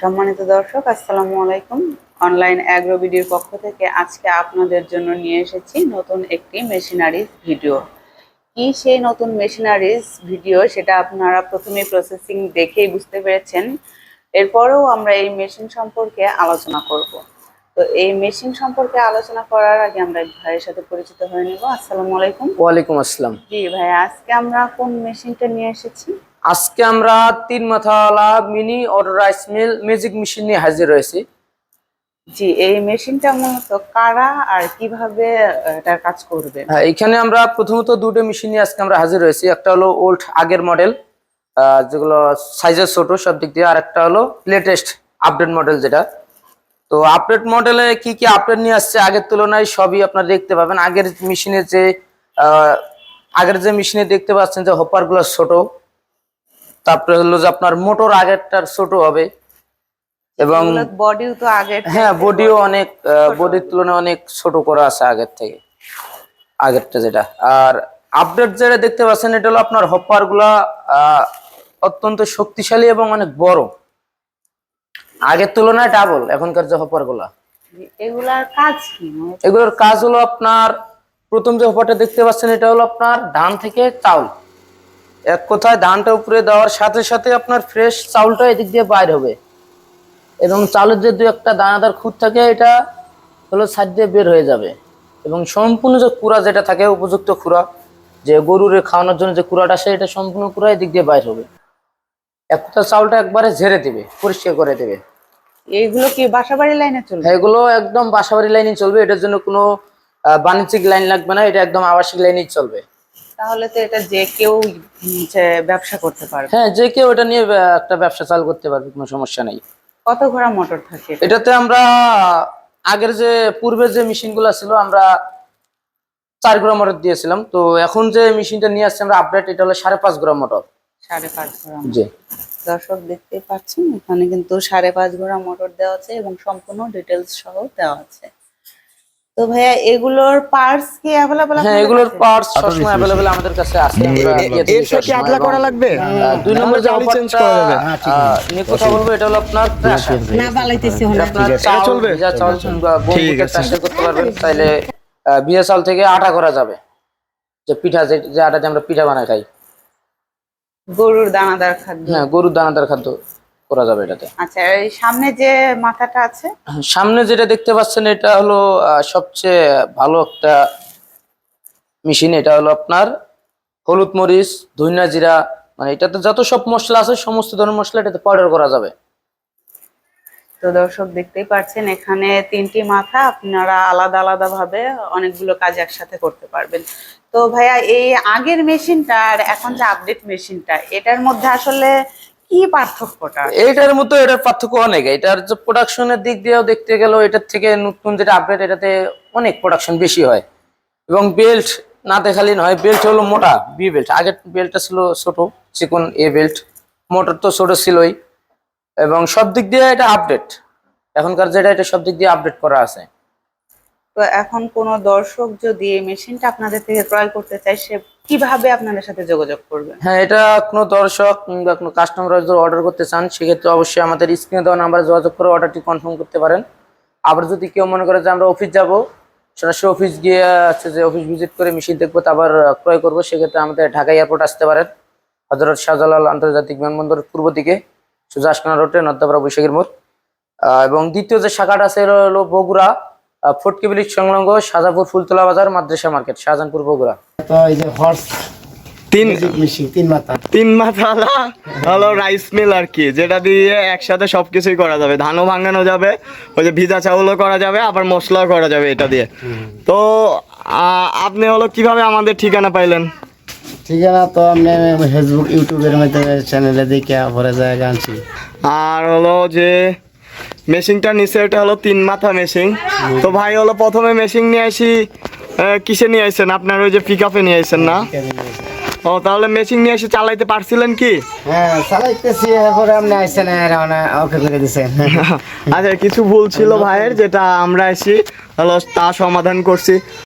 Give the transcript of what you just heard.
সম্মানিত দর্শক, আসসালামু আলাইকুম। অনলাইন অ্যাগ্রো ভিডিওর পক্ষ থেকে আজকে আপনাদের জন্য নিয়ে এসেছি নতুন একটি মেশিনারিজ ভিডিও। কি সেই নতুন মেশিনারিজ ভিডিও সেটা আপনারা প্রথমে প্রসেসিং দেখেই বুঝতে পেরেছেন। এরপরেও আমরা এই মেশিন সম্পর্কে আলোচনা করব। তো এই মেশিন সম্পর্কে আলোচনা করার আগে আমরা ভাইয়ের সাথে পরিচিত হয়ে নেব। আসসালামু আলাইকুম। ওয়ালাইকুম আসসালাম। জি ভাই আজকে আমরা কোন মেশিনটা নিয়ে এসেছি? আজকে আমরা তিন মাথাওয়ালা mini auto rice mill magic machine নিয়ে হাজির হয়েছি জি এই মেশিনটা মূলত কারা আর কীভাবে এটার কাজ করবে? হ্যাঁ এখানে আমরা প্রথমত দুটো মেশিন নিয়ে আজকে আমরা হাজির হয়েছি একটা হলো ওল্ড আগের মডেল যেগুলো সাইজের ছোট সব দিক দিয়ে আর একটা হলো লেটেস্ট আপডেট মডেল যেটা। তো আপডেট মডেলে কি কি আপডেট নিয়ে আসছে আগের তুলনায় সবই আপনারা দেখতে পাবেন। আগের মেশিনে যে আগের যে মেশিনে দেখতে পাচ্ছেন যে হপারগুলো ছোট। তারপরে হলো যে আপনার মোটর আগেরটার ছোট হবে। এবং বডিও তো আগে হ্যাঁ বডিও অনেক বডির তুলনায় অনেক ছোট করা আছে আগের থেকে। আগেরটা যেটা। আর আপডেট যেটা দেখতে পাচ্ছেন এটা হলো আপনার হপারগুলা অত্যন্ত শক্তিশালী এবং অনেক বড়। আগের তুলনায় ডাবল এখনকার যে হপারগুলা এগুলার কাজ কি? এগুলোর কাজ হলো আপনার প্রথম যে হপারটা দেখতে পাচ্ছেন এটা হলো আপনার ধান থেকে চাউল। এক কথায় ধানটা উপরে দেওয়ার সাথে সাথে আপনার ফ্রেশ চাউলটা এদিক দিয়ে বাইর হবে। এবং চাউলের যে দু একটা দানাদার খুঁত থাকে এটা হলো সাইড দিয়ে বের হয়ে যাবে। এবং সম্পূর্ণ যে কুড়া যেটা থাকে উপযুক্ত কুড়া যে গরুরে খাওয়ানোর জন্য যে কুড়াটা আসে এটা সম্পূর্ণ কুড়া এদিক দিয়ে বাইর হবে। এক কথা চাউলটা একবারে ঝেড়ে দেবে পরিষ্কার করে দেবে। এইগুলো কি বাসাবাড়ি লাইনে চলবে? এগুলো একদম বাসাবাড়ি লাইনে চলবে। এটার জন্য কোনো বাণিজ্যিক লাইন লাগবে না। এটা একদম আবাসিক লাইনেই চলবে। তাহলে তো এটা যে কেউ ব্যবসা করতে পারবে। হ্যাঁ যে কেউ এটা নিয়ে একটা ব্যবসা চালু করতে পারবে কোনো সমস্যা নেই। কত ঘোড়া মোটর থাকে? এটাতে আমরা আগের যে পূর্বের যে মেশিনগুলো ছিল আমরা চার গ্রাম মোটর দিয়েছিলাম। তো এখন যে মেশিনটা নিয়ে আসছে আমরা আপডেট এটা হলো সাড়ে পাঁচ গ্রাম মোটর। সাড়ে পাঁচ ঘোড়া জি। দর্শক দেখতেই পাচ্ছেন এখানে কিন্তু সাড়ে পাঁচ ঘোড়া মোটর দেওয়া আছে এবং সম্পূর্ণ ডিটেলস সহ দেওয়া আছে। তো ভাইয়া এগুলোর পার্টস কি অ্যাভেলেবল হ্যাঁ এগুলোর পার্টস সবসময় অ্যাভেলেবেল আমাদের কাছে আছে। এর সাথে এবং, করা লাগবে? দুই নম্বর যে চেঞ্জ করা যাবে। নিয়ে কথা বলব এটা হলো আপনার। না বালাইতেছি এটা আপনার চাল চলবে? ভিজা চাল থেকে করতে পারবেন তাইলে আহ, ভিজা চাল থেকে আটা করা যাবে। যে পিঠা যে যে আটা দিয়ে আমরা পিঠা বানাই খাই। গরুর দানাদার খাদ্য। হ্যাঁ গরুর দানাদার খাদ্য করা যাবে এটাতে। আচ্ছা এই সামনে যে মাথাটা আছে? সামনে যেটা দেখতে পাচ্ছেন এটা হলো সবচেয়ে ভালো একটা মেশিন। এটা হলো আপনার হলুদ মরিচ ধইনা জিরা মানে এটাতে যত সব মশলা আছে সমস্ত ধরনের মশলা এটাতে পাউডার করা যাবে। তো দর্শক দেখতেই পাচ্ছেন, এখানে তিনটি মাথা, আপনারা আলাদা আলাদা ভাবে অনেকগুলো কাজ একসাথে করতে পারবেন। তো ভাইয়া, এই আগের মেশিনটা আর এখন যে আপডেট মেশিনটা, এটার মধ্যে আসলে কি পার্থক্যটা? এইটার মতো এটার পার্থক্য অনেক। এটার যে প্রোডাকশনের দিক দিয়েও দেখতে এটার থেকে নতুন যেটা আপডেট এটাতে অনেক প্রোডাকশন বেশি হয়। এবং বেল্ট না বেল্ট হলো মোটা বি বেল্ট আগের বেল্টটা ছিল ছোট, চিকন এ বেল্ট মোটর তো ছোট ছিলই। এবং সব দিক দিয়ে এটা আপডেট এখনকার যেটা এটা সব দিক দিয়ে আপডেট করা আছে। তো এখন কোন দর্শক যদি এই মেশিনটা আপনাদের থেকে ক্রয় করতে চায় সে কীভাবে আপনাদের সাথে যোগাযোগ করবে? হ্যাঁ এটা কোনো দর্শক কিংবা কোনো কাস্টমার যদি অর্ডার করতে চান সেক্ষেত্রে অবশ্যই আমাদের স্ক্রিনে দেওয়া নাম্বারে যোগাযোগ করে অর্ডারটি কনফার্ম করতে পারেন। আবার যদি কেউ মনে করে যে আমরা অফিস যাব সরাসরি অফিস গিয়ে হচ্ছে যে অফিস ভিজিট করে মেশিন দেখব তারপর আহ, ক্রয় করব সেক্ষেত্রে আমাদের ঢাকা এয়ারপোর্ট আসতে পারেন। হজরত শাহজালাল আন্তর্জাতিক বিমানবন্দর পূর্ব দিকে। সোজা আসকানা রোডে নর্দাপাড়া বৈশাখীর মোড়। আহ, এবং দ্বিতীয় যে শাখাটা আছে হলো বগুড়া ফোর্টকেবিলিক সংলগ্ন সাজাপুর ফুলতলা বাজার মাদ্রাসা মার্কেট শাহজাহানপুর বগুড়া। তো এই যে হর্স তিন মেশিন তিন মাথা। তিন মাথালা হলো রাইস মিল আর কি যেটা দিয়ে একসাথে সবকিছুই করা যাবে। ধানও ভাঙানো যাবে ওই যে ভিজা চাউলও করা যাবে আবার মশলাও করা যাবে এটা দিয়ে। তো আপনি হলো কীভাবে আমাদের ঠিকানা পাইলেন? ঠিক আছে তো আমি ফেসবুক ইউটিউবের মধ্যে চ্যানেলে দেখে পরে জায়গা আনছি আর হলো যে মেশিনটা নিচে এটা হলো তিন মাথা মেশিন তো ভাই হলো প্রথমে মেশিন নিয়ে আসি কিসে নিয়ে আসছেন? আপনার ওই যে পিক আপে নিয়ে আসছেন না? ও তাহলে মেশিন নিয়ে এসে চালাইতে পারছিলেন কি? হ্যাঁ চালাইতেছি এরপরে আপনি আইসেন আর ওকে করে দিছেন। আচ্ছা কিছু ভুল ছিল ভাইয়ের যেটা আমরা এসে হলো তা সমাধান করছি।